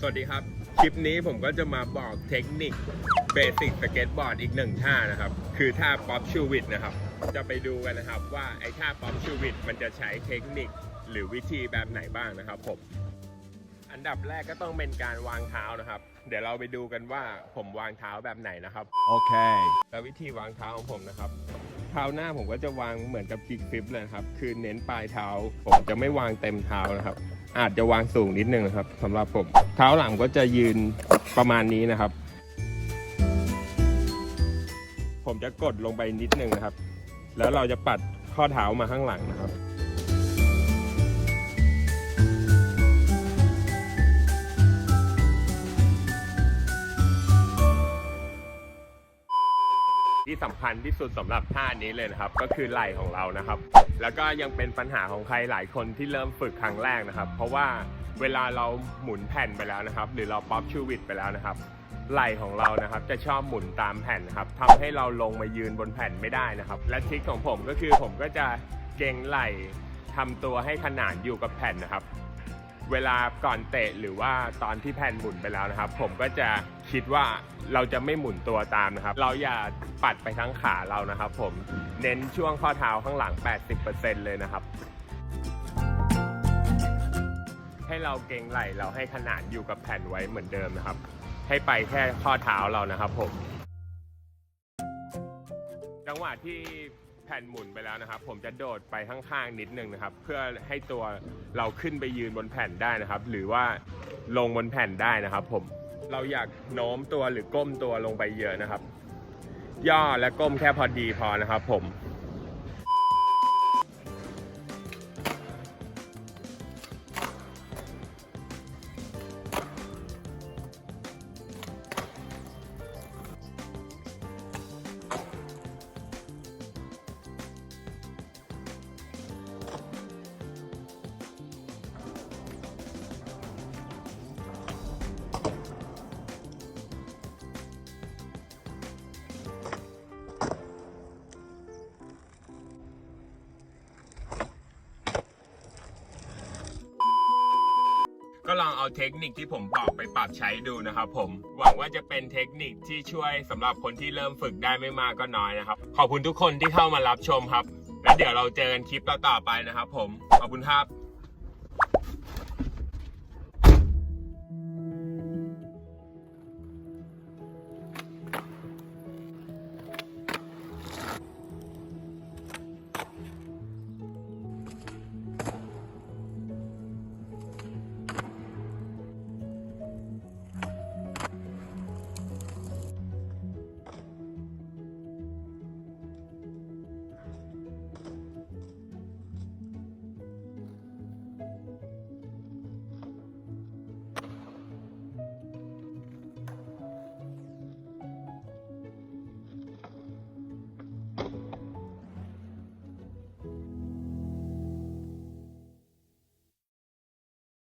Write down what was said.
สวัสดีครับ คลิปนี้ผมก็จะมาบอกเทคนิคเบสิกสเก็ตบอร์ดอีกหนึ่งท่านะครับ คือท่าป๊อปชูวิดนะครับ จะไปดูกันนะครับว่าไอ้ท่าป๊อปชูวิดมันจะใช้เทคนิคหรือวิธีแบบไหนบ้างนะครับผม อันดับแรกก็ต้องเป็นการวางเท้านะครับ เดี๋ยวเราไปดูกันว่าผมวางเท้าแบบไหนนะครับ Okay. แล้ววิธีวางเท้าของผมนะครับเท้าหน้าผมก็จะวางเหมือนกับกิกฟิปเลยนะครับ คือเน้นปลายเท้า ผมจะไม่วางเต็มเท้านะครับ อาจจะวางสูงนิดนึงนะครับสำหรับผม เท้าหลังก็จะยืนประมาณนี้นะครับ ผมจะกดลงไปนิดนึงนะครับ แล้วเราจะปัดข้อเท้ามาข้างหลังนะครับ ที่สำคัญที่สุดสำหรับท่านี้เลยนะครับ ก็คือไหล่ของเรานะครับ แล้วก็ยังเป็นปัญหาของใครหลายคนที่เริ่มฝึกครั้งแรกนะครับ เพราะว่าเวลาเราหมุนแผ่นไปแล้วนะครับ หรือเราป๊อปชูวิดไปแล้วนะครับไหล่ของเรานะครับจะชอบหมุนตามแผ่นนะครับทำให้เราลงมายืนบนแผ่นไม่ได้นะครับ และทริคของผมก็คือผมก็จะเกรงไหล่ทำตัวให้ขนานอยู่กับแผ่นนะครับ เวลาก่อนเตะหรือว่าตอนที่แผ่นหมุนไปแล้วนะครับ ผมก็จะคิดว่าเราจะไม่หมุนตัวตามนะครับ เราอย่าปัดไปทั้งขาเรานะครับ ผมเน้นช่วงข้อเท้าข้างหลัง 80%เลยนะครับ ให้เราเกรงไหล่เราให้ขนานอยู่กับแผ่นไว้เหมือนเดิมนะครับ ให้ไปแค่ข้อเท้าเรานะครับ ผม จังหวะที่ แผ่นหมุนไปแล้วนะครับ ผมจะโดดไปข้างๆนิดนึงนะครับ เพื่อให้ตัวเราขึ้นไปยืนบนแผ่นได้นะครับ หรือว่าลงบนแผ่นได้นะครับ ผมเราอยากโน้มตัวหรือก้มตัวลงไปเยอะนะครับ ย่อและก้มแค่พอดีพอนะครับ ผม ลองเอาเทคนิคที่ผมบอกไปปรับใช้ดูนะครับผม หวังว่าจะเป็นเทคนิคที่ช่วยสำหรับคนที่เริ่มฝึกได้ไม่มากก็น้อยนะครับ ขอบคุณทุกคนที่เข้ามารับชมครับ แล้วเดี๋ยวเราเจอกันคลิปต่อๆไปนะครับผม ขอบคุณครับ